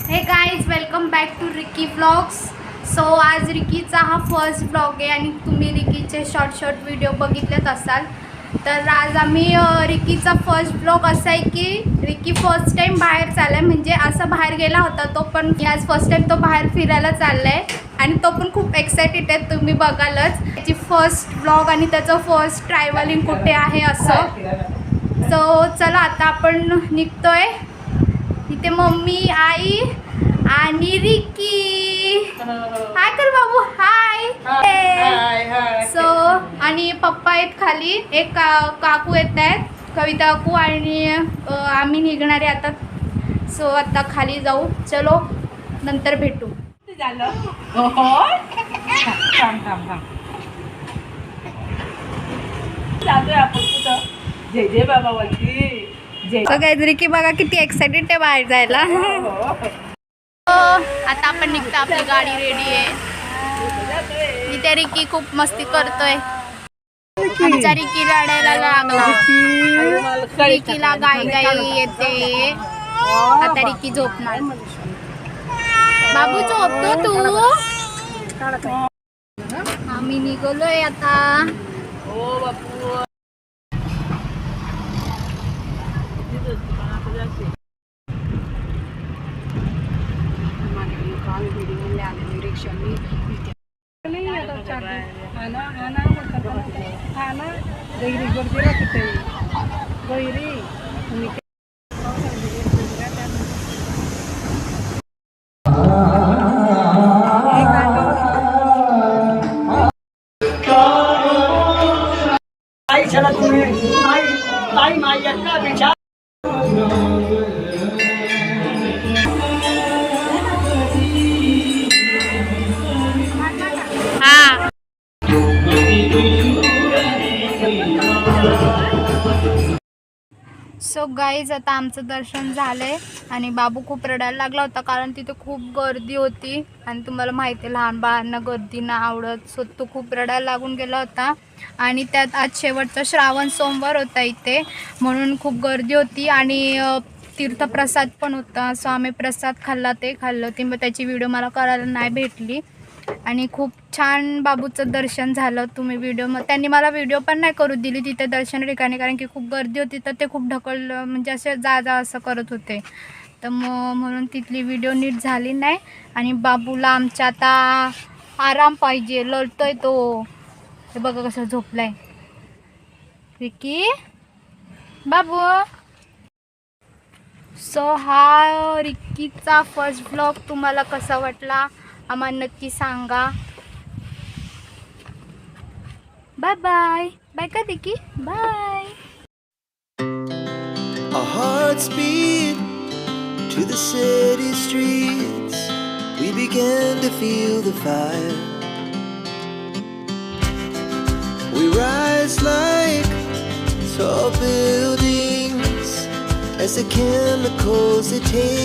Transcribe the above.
Hey guys welcome back to Ricky blogs so आज रिकीचा हा फर्स्ट ब्लॉग आहे आणि तुम्ही रिकीचे शॉर्ट शॉर्ट व्हिडिओ बघितलेच असाल. तर आज आम्ही रिकीचा फर्स्ट ब्लॉग असा आहे की रिकी फर्स्ट टाईम बाहेर चालला आहे म्हणजे असा बाहेर गेला होता तो पण आज फर्स्ट टाईम तो बाहेर फिरायला चालला आहे आणि तो पण खूप एक्सायटेड आहे तुम्ही बघालच. त्याची फर्स्ट ब्लॉग आणि त्याचं फर्स्ट ट्रॅव्हलिंग कुठे आहे असं. सो चला आता आपण निघतोय. इथे मम्मी आई आणि रिकी. हाय कर बाबू हाय सो आणि पप्पा आहेत खाली एक का काकू येत आहेत कविता काकू आणि आम्ही निघणारे आता. सो आता खाली जाऊ. चलो नंतर भेटू. झालं जातोय आपण कुठं? जय जय बाबा वरती काय रिकी बघा किती एक्साइटेड आहे बाहेर जायला. हो, हो. हो, आता आपण निघतो आपली गाडी रेडी आहे. इथे रिकी खूप मस्ती करतोय. आमच्या रिकी रडायला लागला. रिकीला गाई गाई येते. आता रिकी झोपणार. बाबू झोपतो तू. आम्ही निघलोय आता. हो बापू आई चला तुम्ही आई ताई माई एकटा सो गाईज आता आमचं दर्शन झालंय आणि बाबू खूप रडायला लागला होता कारण तिथे खूप गर्दी होती आणि तुम्हाला माहिती आहे लहान बाळांना गर्दी ना आवडत. सो तो खूप रडायला लागून गेला होता. आणि त्यात आज शेवटचा श्रावण सोमवार होता इथे म्हणून खूप गर्दी होती आणि तीर्थप्रसाद पण होता. सो आम्ही प्रसाद खाल्ला ते खाल्लं ती मग त्याची व्हिडिओ मला करायला नाही भेटली. आणि खूप छान बाबूचं दर्शन झालं तुम्ही व्हिडिओ मग त्यांनी मला व्हिडिओ पण नाही करू दिली तिथे दर्शन ठिकाणी कारण की खूप गर्दी होती तर ते खूप ढकल म्हणजे असे जा जा असं करत होते. तर मग म्हणून तिथली व्हिडिओ नीट झाली नाही. आणि बाबूला आमच्या आता आराम पाहिजे लढतोय तो. हे बघा कसं झोपलाय. विकी बाबू? सो हा रिक्कीचा फर्स्ट ब्लॉग तुम्हाला कसा वाटला? aman nagkisanga. Bye-bye. Bye ka, Diki. Bye. Our hearts beat to the city streets. We began to feel the fire. We rise like tall buildings as the chemicals they take.